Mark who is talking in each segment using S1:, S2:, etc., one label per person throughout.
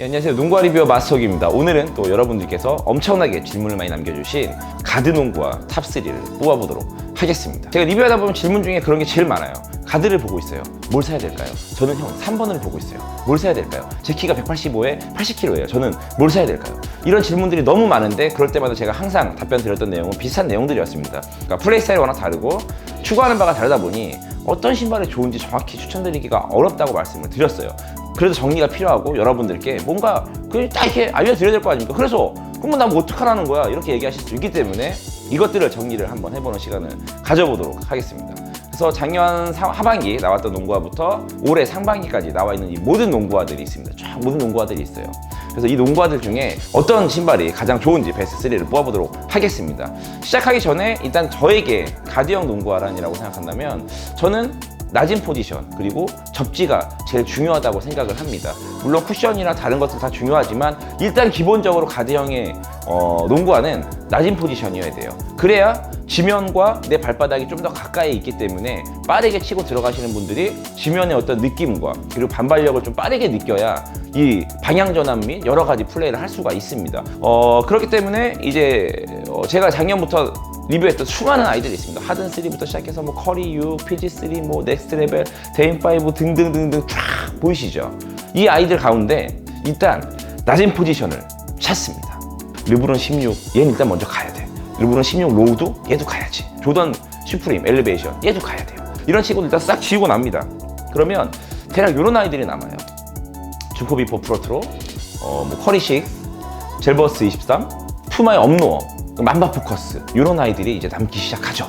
S1: 예, 안녕하세요. 농구와 리뷰어 마스터기입니다. 오늘은 또 여러분들께서 엄청나게 질문을 많이 남겨주신 가드 농구와 탑3를 뽑아보도록 하겠습니다. 제가 리뷰하다 보면 질문 중에 그런 게 제일 많아요. 가드를 보고 있어요. 뭘 사야 될까요? 저는 형 3번을 보고 있어요. 뭘 사야 될까요? 제 키가 185에 80kg예요. 저는 뭘 사야 될까요? 이런 질문들이 너무 많은데 그럴 때마다 제가 항상 답변 드렸던 내용은 비슷한 내용들이었습니다. 그러니까 플레이 스타일이 워낙 다르고 추구하는 바가 다르다 보니 어떤 신발이 좋은지 정확히 추천드리기가 어렵다고 말씀을 드렸어요. 그래도 정리가 필요하고 여러분들께 뭔가 그냥 딱 이렇게 알려드려야 될 거 아닙니까? 그래서 그러면 나뭐 어떡하라는 거야? 이렇게 얘기하실 수 있기 때문에 이것들을 정리를 한번 해보는 시간을 가져보도록 하겠습니다. 그래서 작년 사- 하반기 나왔던 농구화부터 올해 상반기까지 나와 있는 이 모든 농구화들이 있습니다. 쫙 모든 농구화들이 있어요. 그래서 이 농구화들 중에 어떤 신발이 가장 좋은지 베스트 3를 뽑아보도록 하겠습니다. 시작하기 전에 일단 저에게 가디형 농구화란이라고 생각한다면 저는 낮은 포지션 그리고 접지가 제일 중요하다고 생각을 합니다. 물론 쿠션이나 다른 것들 다 중요하지만 일단 기본적으로 가드형의 어, 농구화는 낮은 포지션이어야 돼요. 그래야 지면과 내 발바닥이 좀 더 가까이 있기 때문에 빠르게 치고 들어가시는 분들이 지면의 어떤 느낌과 그리고 반발력을 좀 빠르게 느껴야 이 방향 전환 및 여러 가지 플레이를 할 수가 있습니다. 어, 그렇기 때문에 이제 어, 제가 작년부터 리뷰했던 수많은 아이들이 있습니다. 하든 3부터 시작해서 뭐 커리 6, PG 3, 뭐 넥스트 레벨, 데인 5 등등등등 쫙 보이시죠? 이 아이들 가운데 일단 낮은 포지션을 찾습니다. 르브론 16, 얘는 일단 먼저 가야 돼. 르브론 16 로우도 얘도 가야지. 조던 슈프림, 엘리베이션 얘도 가야 돼요. 이런 식으로 일단 싹 지우고 납니다. 그러면 대략 이런 아이들이 남아요. 주코비포 프로트로, 어, 뭐 커리식, 젤버스 23, 푸마의 업로어, 만바 포커스 이런 아이들이 이제 남기 시작하죠.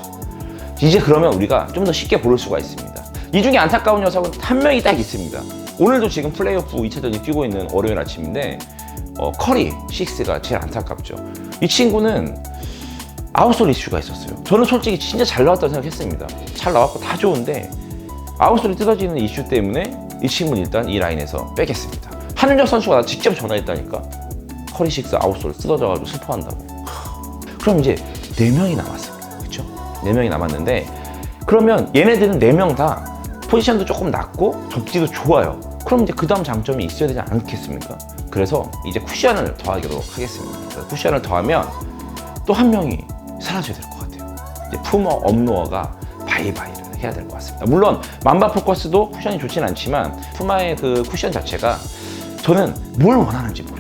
S1: 이제 그러면 우리가 좀 더 쉽게 고를 수가 있습니다. 이 중에 안타까운 녀석은 한 명이 딱 있습니다. 오늘도 지금 플레이오프 2차전이 뛰고 있는 월요일 아침인데 어, 커리 6가 제일 안타깝죠. 이 친구는 아웃솔 이슈가 있었어요. 저는 솔직히 진짜 잘 나왔다고 생각했습니다. 잘 나왔고 다 좋은데 아웃솔이 뜯어지는 이슈 때문에 이 친구는 일단 이 라인에서 빼겠습니다. 한윤정 선수가 나 직접 전화했다니까. 커리 6 아웃솔 뜯어져가지고 슬퍼한다고. 그럼 이제 네명이 남았습니다. 그쵸? 네명이 남았는데 그러면 얘네들은 네명다 포지션도 조금 낮고 접지도 좋아요. 그럼 이제 그 다음 장점이 있어야 되지 않겠습니까? 그래서 이제 쿠션을 더하도록 하겠습니다. 쿠션을 더하면 또 한 명이 사라져야 될 것 같아요. 이제 푸머 업로어가 바이바이를 해야 될 것 같습니다. 물론 만바 포커스도 쿠션이 좋진 않지만 푸마의 그 쿠션 자체가 저는 뭘 원하는지 모르겠어.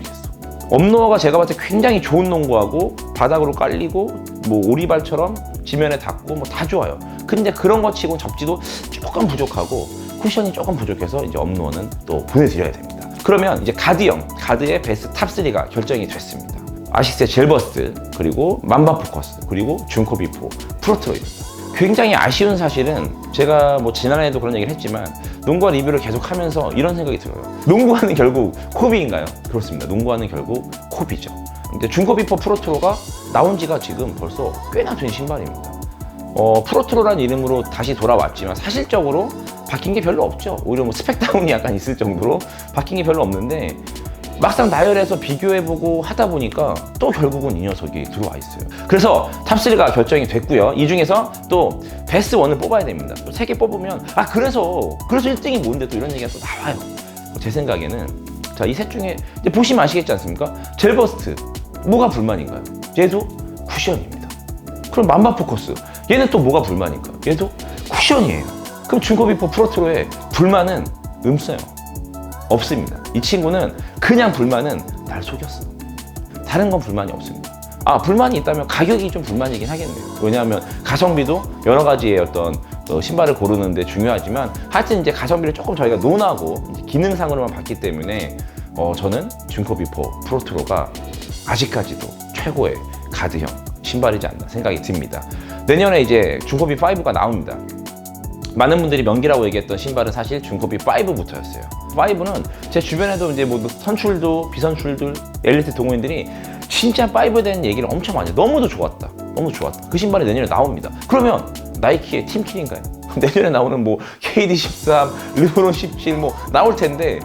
S1: 업로어가 제가 봤을 때 굉장히 좋은 농구하고 바닥으로 깔리고 뭐 오리발처럼 지면에 닿고 뭐 다 좋아요. 근데 그런 거 치고 접지도 조금 부족하고 쿠션이 조금 부족해서 이제 업로어는 또 보내드려야 됩니다. 그러면 이제 가드형, 가드의 베스트 탑 3가 결정이 됐습니다. 아식스의 젤버스, 그리고 만바 포커스, 그리고 준코비포, 프로트로입니다. 굉장히 아쉬운 사실은 제가 뭐 지난해에도 그런 얘기를 했지만 농구와 리뷰를 계속 하면서 이런 생각이 들어요. 농구하는 결국 코비인가요? 그렇습니다. 농구하는 결국 코비죠. 근데 준코비포 프로트로가 나온 지가 지금 벌써 꽤나 된 신발입니다. 어, 프로트로란 이름으로 다시 돌아왔지만 사실적으로 바뀐 게 별로 없죠. 오히려 뭐 스펙다운이 약간 있을 정도로 바뀐 게 별로 없는데 막상 나열해서 비교해보고 하다 보니까 또 결국은 이 녀석이 들어와 있어요. 그래서 탑3가 결정이 됐고요. 이 중에서 또 베스트 1을 뽑아야 됩니다. 또 3개 뽑으면 아 그래서 그래서 1등이 뭔데 또 이런 얘기가 또 나와요. 제 생각에는 자 이 셋 중에 보시면 아시겠지 않습니까? 젤 버스트 뭐가 불만인가요? 얘도 쿠션입니다. 그럼 만바 포커스 얘는 또 뭐가 불만인가? 얘도 쿠션이에요. 그럼 중고비포 프로트로의 불만은 없어요. 없습니다. 이 친구는 그냥 불만은 날 속였어. 다른 건 불만이 없습니다. 아 불만이 있다면 가격이 좀 불만이긴 하겠네요. 왜냐하면 가성비도 여러 가지의 어떤 어, 신발을 고르는데 중요하지만 하여튼 이제 가성비를 조금 저희가 논하고 기능상으로만 봤기 때문에 어, 저는 준코 비포 프로트로가 아직까지도 최고의 가드형 신발이지 않나 생각이 듭니다. 내년에 이제 중코비 5가 나옵니다. 많은 분들이 명기라고 얘기했던 신발은 사실 중코비 5부터였어요. 5는 제 주변에도 이제 뭐 선출도 비선출들 엘리트 동호인들이 진짜 5에 대한 얘기를 엄청 많이 해요. 너무도 좋았다. 너무 좋았다. 그 신발이 내년에 나옵니다. 그러면 나이키의 팀킬인가요? 내년에 나오는 뭐 KD13, 르브론 17 뭐 나올 텐데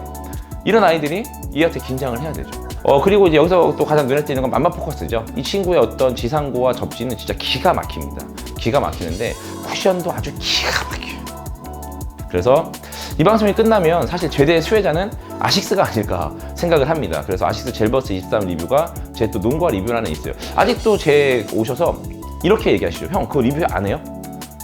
S1: 이런 아이들이 이한테 긴장을 해야 되죠. 어 그리고 이제 여기서 또 가장 눈에 띄는 건 맘마 포커스죠. 이 친구의 어떤 지상고와 접지는 진짜 기가 막힙니다. 기가 막히는데 쿠션도 아주 기가 막혀요. 그래서 이 방송이 끝나면 사실 최대의 수혜자는 아식스가 아닐까 생각을 합니다. 그래서 아식스 젤버스 23 리뷰가 제 또 농구화 리뷰라는 있어요. 아직도 제 오셔서 이렇게 얘기하시죠. 형 그거 리뷰 안 해요?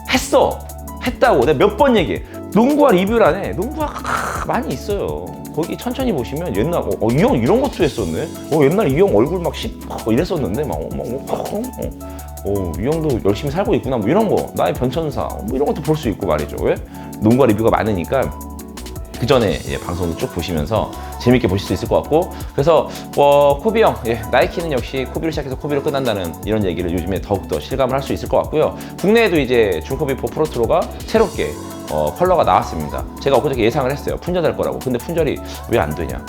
S1: 했어. 했다고 내가 몇 번 얘기해. 농구화 리뷰란에 농구화가 많이 있어요. 거기 천천히 보시면 옛날 어, 이 형 이런 것도 했었네. 어, 옛날 이 형 얼굴 막 씹, 어, 이랬었는데 막, 어, 막 어, 어, 어, 어, 이 형도 열심히 살고 있구나. 뭐 이런 거 나의 변천사 뭐 이런 것도 볼 수 있고 말이죠. 왜? 농구화 리뷰가 많으니까 그 전에 예, 방송도 쭉 보시면서 재밌게 보실 수 있을 것 같고 그래서 어, 코비 형 예, 나이키는 역시 코비를 시작해서 코비로 끝난다는 이런 얘기를 요즘에 더욱더 실감을 할 수 있을 것 같고요 국내에도 이제 중코비 4 프로트로가 새롭게 어, 컬러가 나왔습니다 제가 엊그저께 예상을 했어요 품절될 거라고 근데 품절이 왜 안 되냐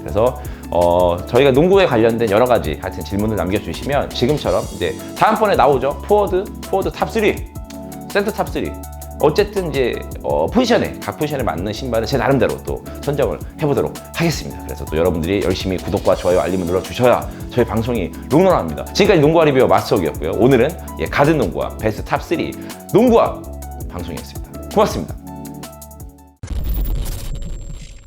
S1: 그래서 어, 저희가 농구에 관련된 여러 가지 하여튼 질문을 남겨주시면 지금처럼 이제 다음번에 나오죠 포워드 포워드 탑3 센터 탑3 어쨌든 이제 어, 포지션에 각 포지션에 맞는 신발을 제 나름대로 또 선정을 해보도록 하겠습니다. 그래서 또 여러분들이 열심히 구독과 좋아요 알림을 눌러주셔야 저희 방송이 롱런합니다. 지금까지 농구와 리뷰어 마스터기였고요. 오늘은 예, 가든 농구와 베스트 탑3 농구와 방송이었습니다. 고맙습니다.